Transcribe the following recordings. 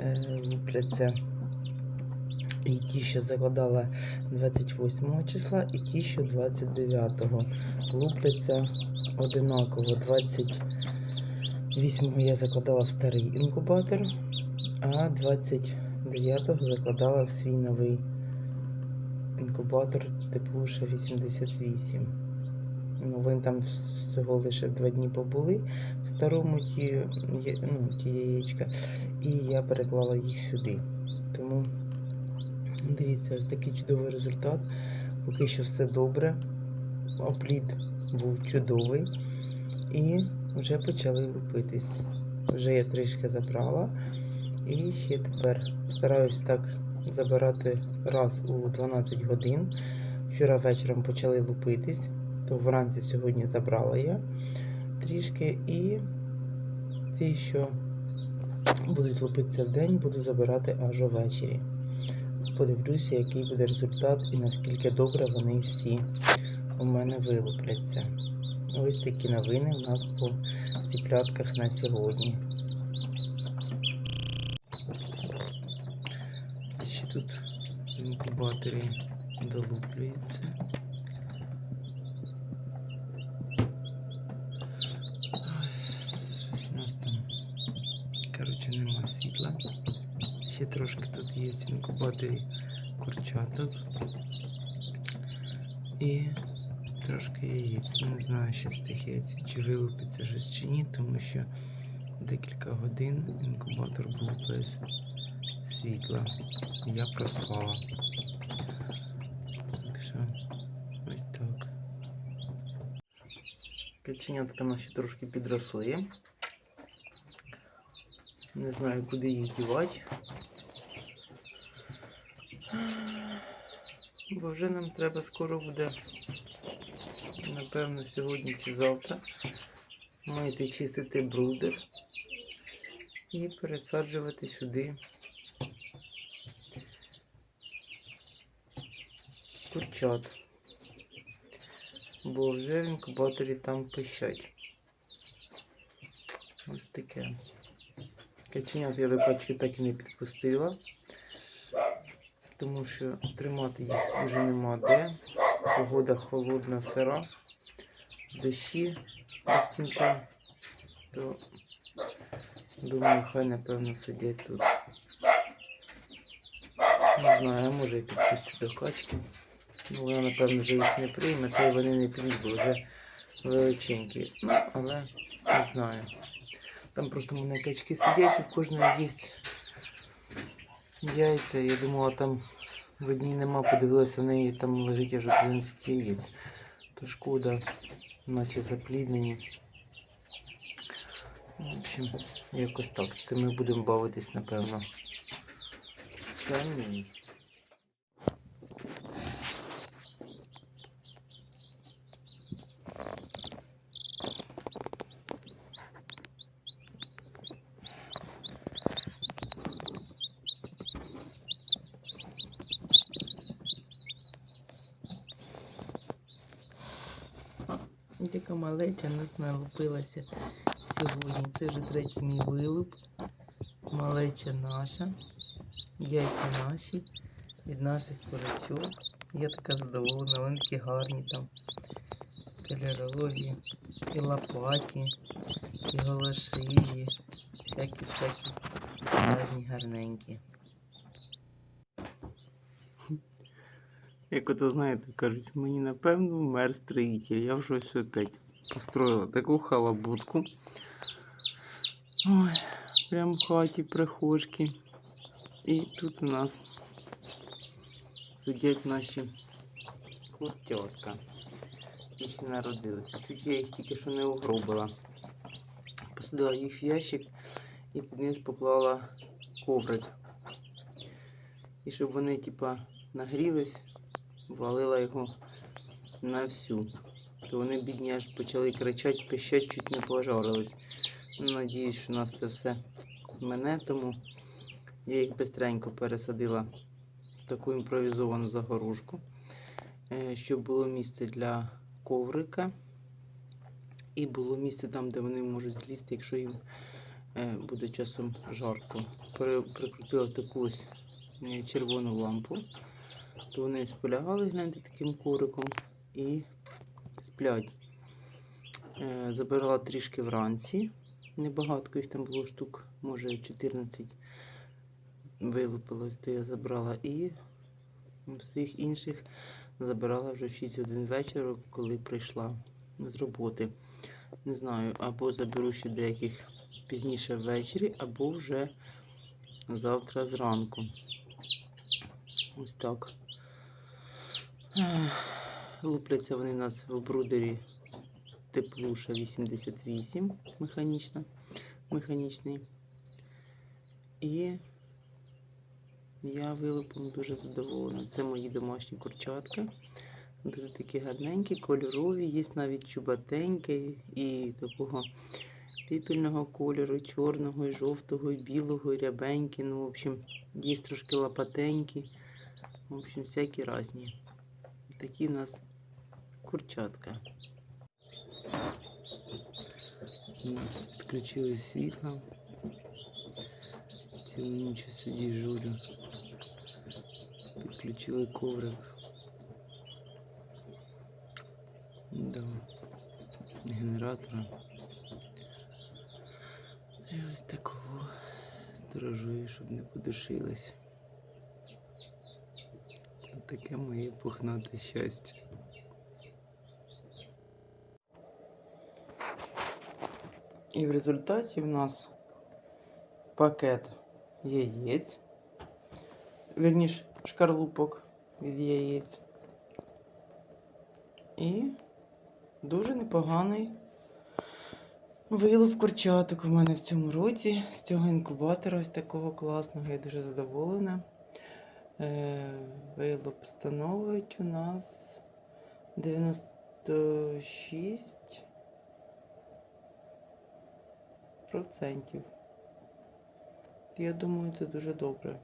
Е, Лупляться і ті, що закладала 28 числа, і ті, що 29-го. Лупляться одинаково. 28-го я закладала в старий інкубатор, а 29-го закладала в свій новий інкубатор Теплуша 88. Ну, вони там всього лише два дні побули в старому ті, ну, ті яєчка, і я переклала їх сюди. Тому дивіться, ось такий чудовий результат. Поки що все добре. Оплід був чудовий. І вже почали лупитись. Вже я трішки забрала. І ще тепер стараюсь так забирати раз у 12 годин. Вчора вечором почали лупитись, то вранці сьогодні забрала я трішки. І ті, що будуть лупитися в день, буду забирати аж увечері. Подивлюся, який буде результат і наскільки добре вони всі у мене вилупляться. Ось такі новини у нас по ціплятках на сьогодні. Ще тут в інкубаторі долуплюється. Ой, Щось у нас там, коротше, нема світла. Ще трошки тут є інкубаторі курчаток. І трошки яєць. Не знаю, що з чи вилупиться щось чи ні, тому що декілька годин інкубатор був без світла. Я проспала. Так що ось так. Каченятка наші трошки підросли. Не знаю, куди їх дівати. Бо вже нам треба скоро буде, напевно, сьогодні чи завтра мити чистити брудер і пересаджувати сюди курчат. Бо вже в інкубаторі там пищать. Ось таке. Каченят я до качки так і не підпустила, тому що тримати їх дуже нема де. Погода холодна, сира, дощі без кінця. То думаю, хай напевно сидять тут. Не знаю, може і підпустю до качки. Ну, вона, напевно, вже їх не прийме, то й вони не підуть, бо вже величенькі. Ну, але не знаю. Там просто мене качки сидять, і в кожної є яйця. Я думала, там в одній нема, подивилася, в неї там лежить аж 11 яєць. То шкода, наче запліднені. В общем, якось так. З цим ми будемо бавитись, напевно. Самі. Малеча налупилася сьогодні. Це вже третій мій вилуп. Малеча наша. Яйця наші від наших курочок. Я така задоволена, вони такі гарні там. Кольорові, і лопаті, і голошиї, всякі-всякі різні гарненькі. Як ото знаєте, кажуть, мені напевно вмер строїтель. Я вже ось опять построїла таку халабутку. Ой, прям в хаті прихожки. І тут у нас сидять наші куртятка. які ще народилися. Чуть я їх тільки що не угробила. Посадила їх в ящик і під низ поклала коврик. І щоб вони, типа, нагрілись, валила його на всю. То вони бідні аж почали кричати, пищать, чуть не пожарились. Надіюсь, що у нас це все мене, тому я їх бистренько пересадила в таку імпровізовану загорожку, е, щоб було місце для коврика. І було місце там, де вони можуть злізти, якщо їм е, буде часом жарко. Прикрутила таку е, червону лампу, то вони полягали, гляньте, таким куриком і сплять. Е, Забирала трішки вранці. Небагатко їх там було штук, може 14 вилупилось, то я забрала. І всіх інших забирала вже в 6 годин вечора, коли прийшла з роботи. Не знаю, або заберу ще деяких пізніше ввечері, або вже завтра зранку. Ось так. Лупляться вони у нас в брудері теплуша 88 механічна, механічний. І я вилупом дуже задоволена. Це мої домашні курчатка. Дуже такі гарненькі, кольорові, є навіть чубатенькі і такого піпельного кольору, чорного, і жовтого, і білого, і рябенькі. Ну, в общем, є трошки лопатенькі. В общем, всякі різні. Такі в нас курчатка. У нас відключили світло. Цілу ніч сидí журю. Підключили коврик. До генератора. І ось такого сторожую, щоб не подушилась. Таке моє пухнате щастя. І в результаті в нас пакет яєць, вірніш, шкарлупок від яєць. І дуже непоганий вилов курчаток в мене в цьому році з цього інкубатора ось такого класного. Я дуже задоволена. Е, Вилов становить у нас 96 процентів. Я думаю, це дуже добре.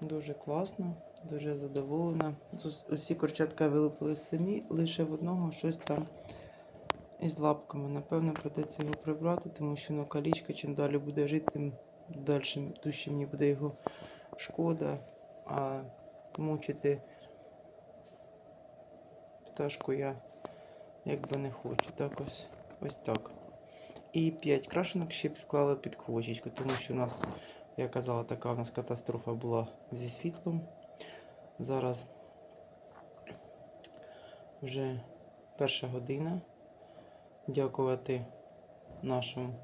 Дуже класно, дуже задоволена. Усі курчатка вилупили самі, лише в одного щось там із лапками. Напевно, придеться його прибрати, тому що ну, калічка чим далі буде жити, тим далі дужче мені буде його шкода. А мучити пташку я якби не хочу. Так ось, ось так. І 5 крашенок ще підклали під квочечку, тому що у нас, я казала, така у нас катастрофа була зі світлом. Зараз вже перша година. Дякувати нашим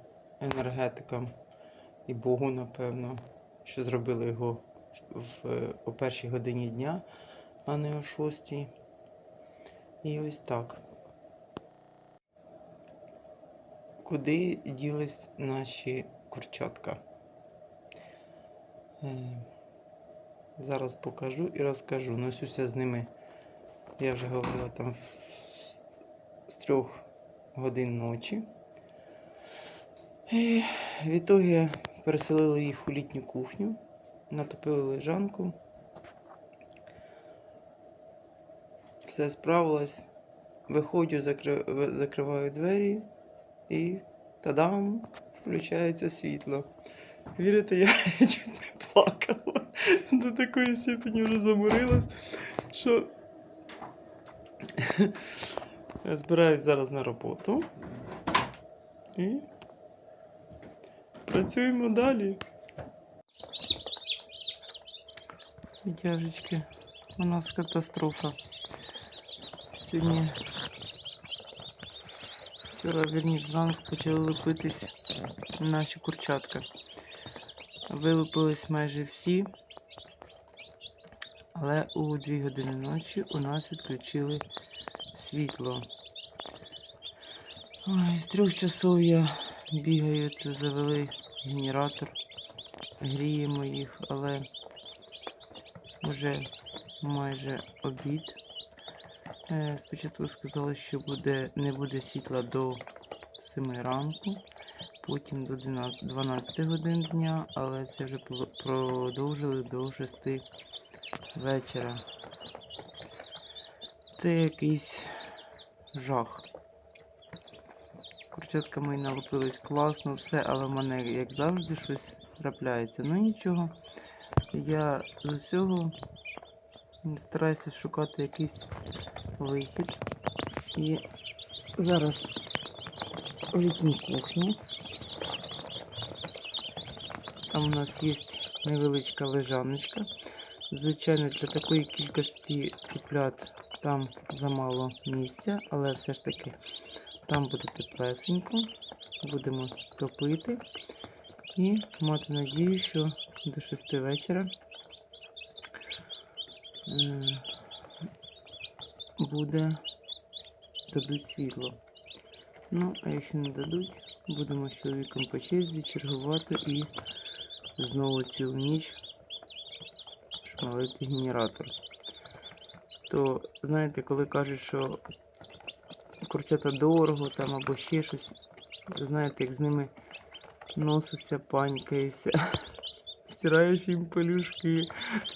енергетикам і Богу, напевно, що зробили його в, в, о першій годині дня, а не о шостій. І ось так. Куди ділись наші курчатка? Е, Зараз покажу і розкажу. Носюся з ними, я вже говорила там з трьох годин ночі. І відтоді переселили їх у літню кухню, натопили лежанку. Все справилось. Виходжу, закриваю двері і тадам! Включається світло. Вірите, я чуть не плакала. До такої степені вже заморилась, що я збираюсь зараз на роботу. І працюємо далі. Дяжечки, у нас катастрофа. Сьогодні вчора, вірніше, зранку почали лупитись наші курчатка. Вилупились майже всі, але у 2 години ночі у нас відключили світло. Ой, з трьох часов я бігаю, це завели генератор, гріємо їх, але вже майже обід. Е, Спочатку сказали, що буде, не буде світла до 7 ранку, потім до 12 12 годин дня, але це вже продовжили до 6 вечора. Це якийсь жах. Курчатка мої налупились класно, все, але в мене, як завжди, щось трапляється. Ну нічого. Я з усього стараюся шукати якийсь вихід. І зараз в літній кухні. Там у нас є невеличка лежаночка. Звичайно, для такої кількості ціплят там замало місця, але все ж таки там буде теплесенько. Будемо топити і мати надію, що до 6 вечора е, буде дадуть світло. Ну, а якщо не дадуть, будемо з чоловіком по черзі чергувати і знову цілу ніч шмалити генератор. То, знаєте, коли кажуть, що курчата дорого там або ще щось, знаєте, як з ними носишся, панькаєшся, стираєш їм пелюшки,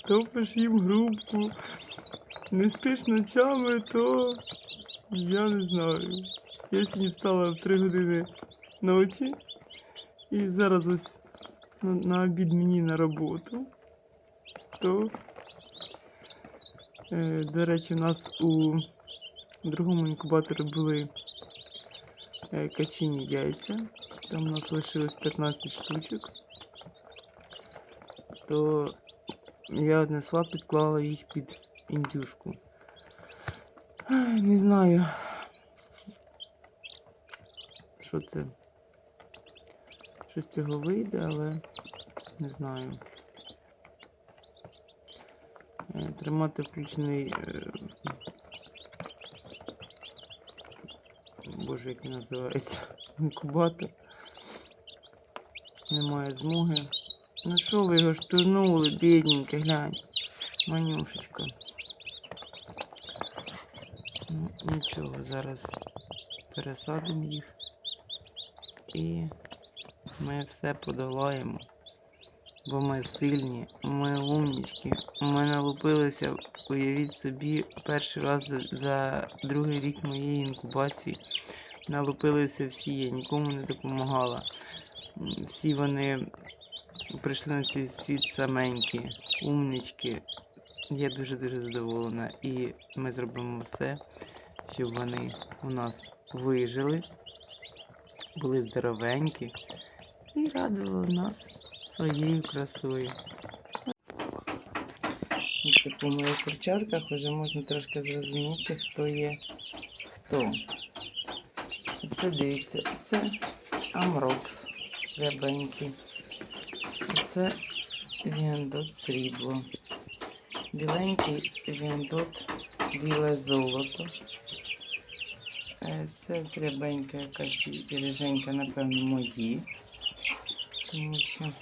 топиш їм грубку, не спиш ночами, то я не знаю. Я сьогодні встала в 3 години ночі і зараз ось на, на обід мені на роботу. То, е, до речі, у нас у другому інкубаторі були е, качині яйця. Там у нас лишилось 15 штучок. То я однесла, підклала їх під індюшку. Не знаю, що це. Що з цього вийде, але не знаю. Е, Тримати включений. е, Боже, як він називається? Інкубатор. Немає змоги. Ну що ви його штурнули, бідненьке, глянь. Манюшечка. Ну, нічого, зараз пересадимо їх. І ми все подолаємо. Бо ми сильні, ми умнічки. Ми налупилися, уявіть собі, перший раз за, за другий рік моєї інкубації. Налупилися всі, я нікому не допомагала. Всі вони прийшли на цей світ саменькі, умнички. Я дуже-дуже задоволена. І ми зробимо все, щоб вони у нас вижили, були здоровенькі і радували нас своєю красою. Це по моїх курчатках вже можна трошки зрозуміти, хто є хто. Це дивіться, це Амрокс рябенький. Це Віандот срібло. Біленький Віандот біле золото. Е, Це срібенька якась і риженька, напевно, мої. Тому що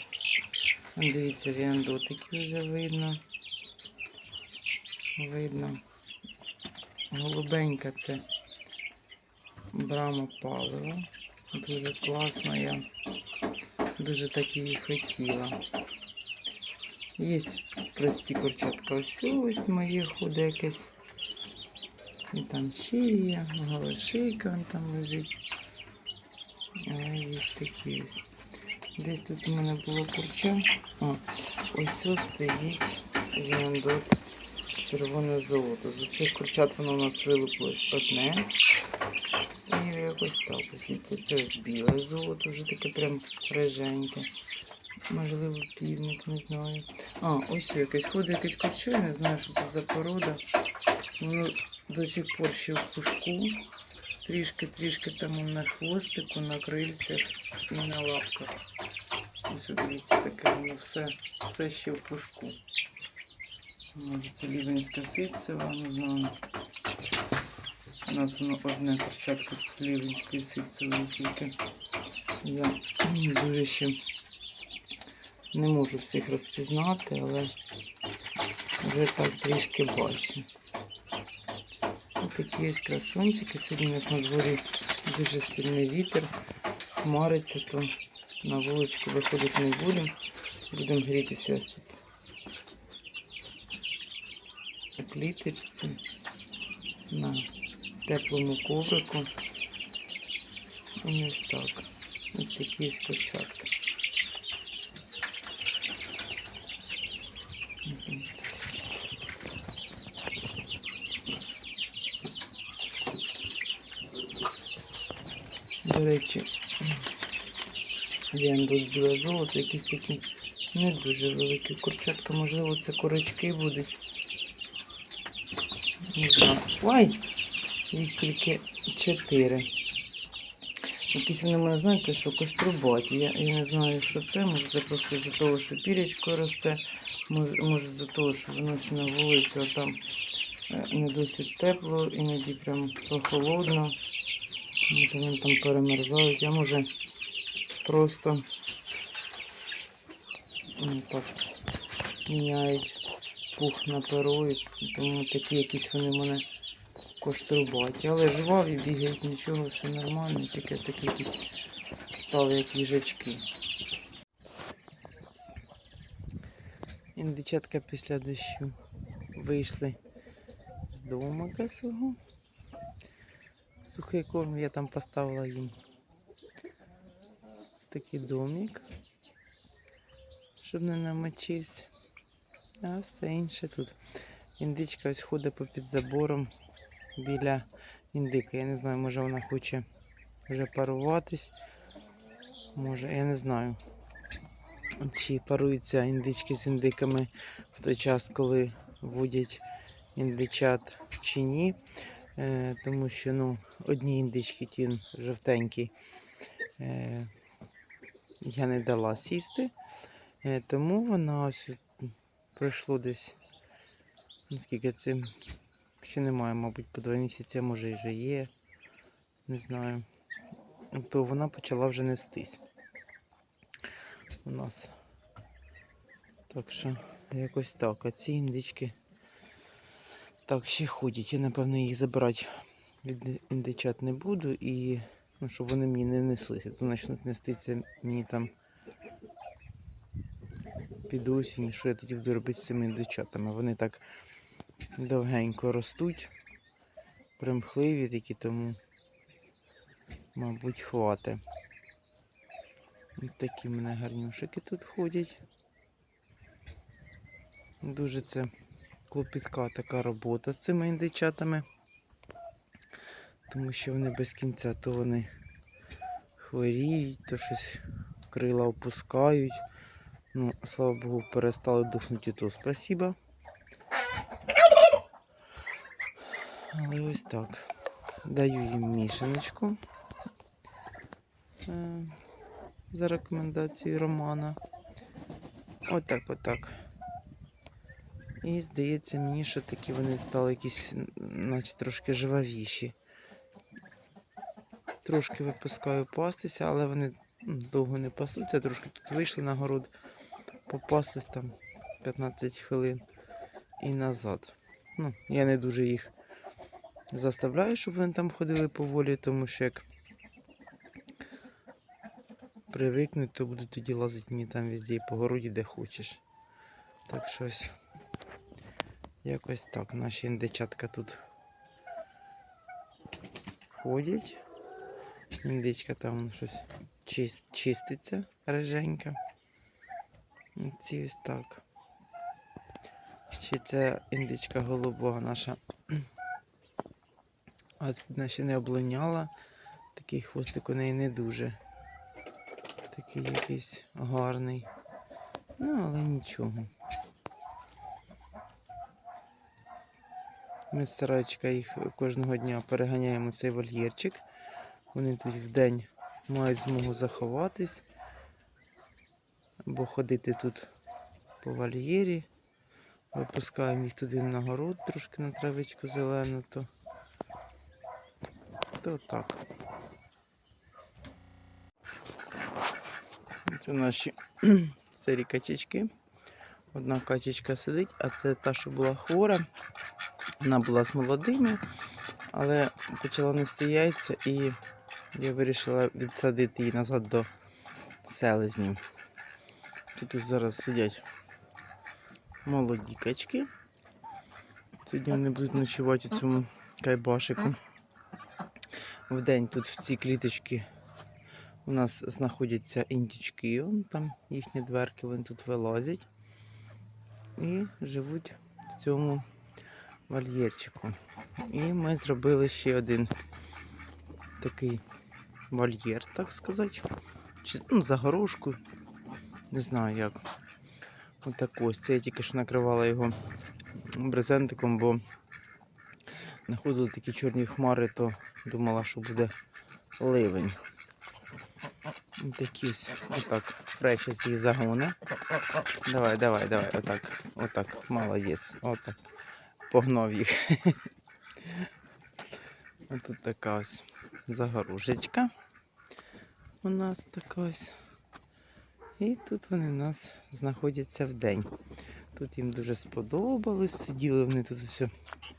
дивіться, віандотики вже видно. Видно. Голубенька це брама палива. Дуже класно, я дуже так її хотіла. Є прості курчатка ось ось моє худе. І там ще є, голошейка там лежить. А є такі ось. Десь тут у мене було курча. А, ось ось стоїть віандот червоне золото. З усіх курчат воно у нас вилупилось одне. І якось так. Це ось біле золото, вже таке прям риженьке. Можливо, півник, не знаю. А, ось якесь ходить якесь курча, я не знаю, що це за порода. Воно до сих пор ще в пушку. Трішки-трішки там на хвостику, на крильцях і на лапках. Ось дивіться, таке воно все, все ще в пушку. Може це лівенська ситцева, не знаю. У нас воно одне курчатка лівенської ситцевої тільки. Я дуже ще не можу всіх розпізнати, але вже так трішки бачу. Ось такі ось красунчики. Сьогодні у нас на дворі дуже сильний вітер. Хмариться, то на вуличку виходити не будемо. Будемо грітися ось тут. У кліточці на теплому коврику. І ось так. Ось такі ось курчатки. До речі, я тут біле золото, якісь такі не дуже великі курчатка, можливо, це курочки будуть. Не знаю. Ой! Їх тільки чотири. Якісь вони мене, знаєте, що коштрубаті. Я, я не знаю, що це. Може це просто з-за того, що пірячко росте. Може, може з-за того, що виносить на вулицю, а там е, не досить тепло, іноді прям прохолодно. Може вони там перемерзають, а може просто ну, так міняють пух на перо, і тому такі якісь вони мене коштрубаті. Але жваві бігають, нічого, все нормально, тільки такі якісь стали як їжачки. Індичатка після дощу вийшли з домика свого. Сухий корм я там поставила їм такий домик, щоб не намочився. А все інше тут. Індичка ось ходить попід забором біля індика. Я не знаю, може вона хоче вже паруватись. Може, я не знаю, чи паруються індички з індиками в той час, коли водять індичат чи ні. Е, тому що ну, одні індички, ті жовтенькі, е, я не дала сісти. Е, тому вона ось пройшло десь, ну скільки це, ще немає, мабуть, по два місяці, може і вже є, не знаю. То вона почала вже нестись у нас. Так що якось так. А ці індички так ще ходять. Я, напевно, їх забирати від індичат не буду і ну, щоб вони мені не неслися. То почнуть нестися мені там під осінь, що я тоді буду робити з цими індичатами. Вони так довгенько ростуть, примхливі такі, тому, мабуть, хватить. Ось такі в мене гарнюшики тут ходять. Дуже це клопітка така робота з цими індичатами. Тому що вони без кінця то вони хворіють, то щось крила опускають. Ну, слава Богу, перестали духнути, то спасіба. Але ось так. Даю їм мішаночку е, за рекомендацією Романа. Отак, отак. І здається мені, що такі вони стали якісь, наче трошки живавіші. Трошки випускаю пастися, але вони довго не пасуться. Трошки тут вийшли на город, попастись там 15 хвилин і назад. Ну, я не дуже їх заставляю, щоб вони там ходили поволі, тому що як привикнуть, то будуть тоді лазити мені там везде по городі, де хочеш. Так щось. Якось так наші індичатка тут ходять. Індичка там щось чис- чиститься реженька. Ці ось так. Ще ця індичка голуба наша. А ще не облиняла. Такий хвостик у неї не дуже. Такий якийсь гарний. Ну, але нічого. Ми з Сарайчика їх кожного дня переганяємо цей вольєрчик. Вони тут вдень мають змогу заховатись або ходити тут по вольєрі. Випускаємо їх туди на город, трошки на травичку зелену, то, то так. Це наші старі качечки. Одна качечка сидить, а це та, що була хвора. Вона була з молодими, але почала нести яйця і я вирішила відсадити її назад до селезнів. Тут ось зараз сидять молоді качки. Сьогодні вони будуть ночувати у цьому кайбашику. Вдень тут в цій кліточці У нас знаходяться індючки, он там їхні дверки, вони тут вилазять і живуть в цьому вольєрчику. І ми зробили ще один такий вольєр, так сказати. Чи, ну, загорожку. Не знаю як. Отак ось. Це я тільки що накривала його брезентиком, бо знаходили такі чорні хмари, то думала, що буде ливень. Такі ось, отак, фреші з їх загони. Давай, давай, давай, отак, отак, молодець, отак. Погнав їх. Отут така ось загорожечка. У нас така ось. І тут вони у нас знаходяться в день. Тут їм дуже сподобалось. Сиділи вони тут все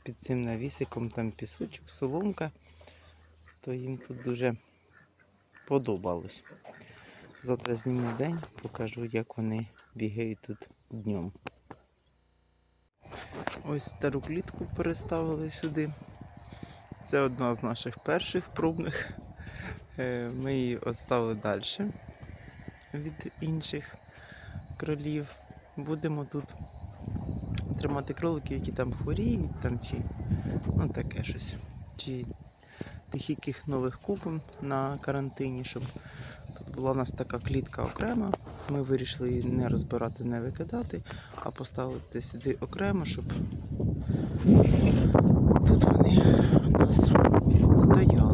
під цим навісиком, там пісочок, соломка. То їм тут дуже подобалось. Завтра зніму день, покажу, як вони бігають тут днем. Ось стару клітку переставили сюди. Це одна з наших перших пробних. Е, Ми її оставили далі від інших кролів. Будемо тут тримати кроликів, які там хворіють, там чи ну таке щось. Чи тих, яких нових купимо на карантині, щоб тут була у нас така клітка окрема. Ми вирішили її не розбирати, не викидати, а поставити сюди окремо, щоб тут вони у нас стояли.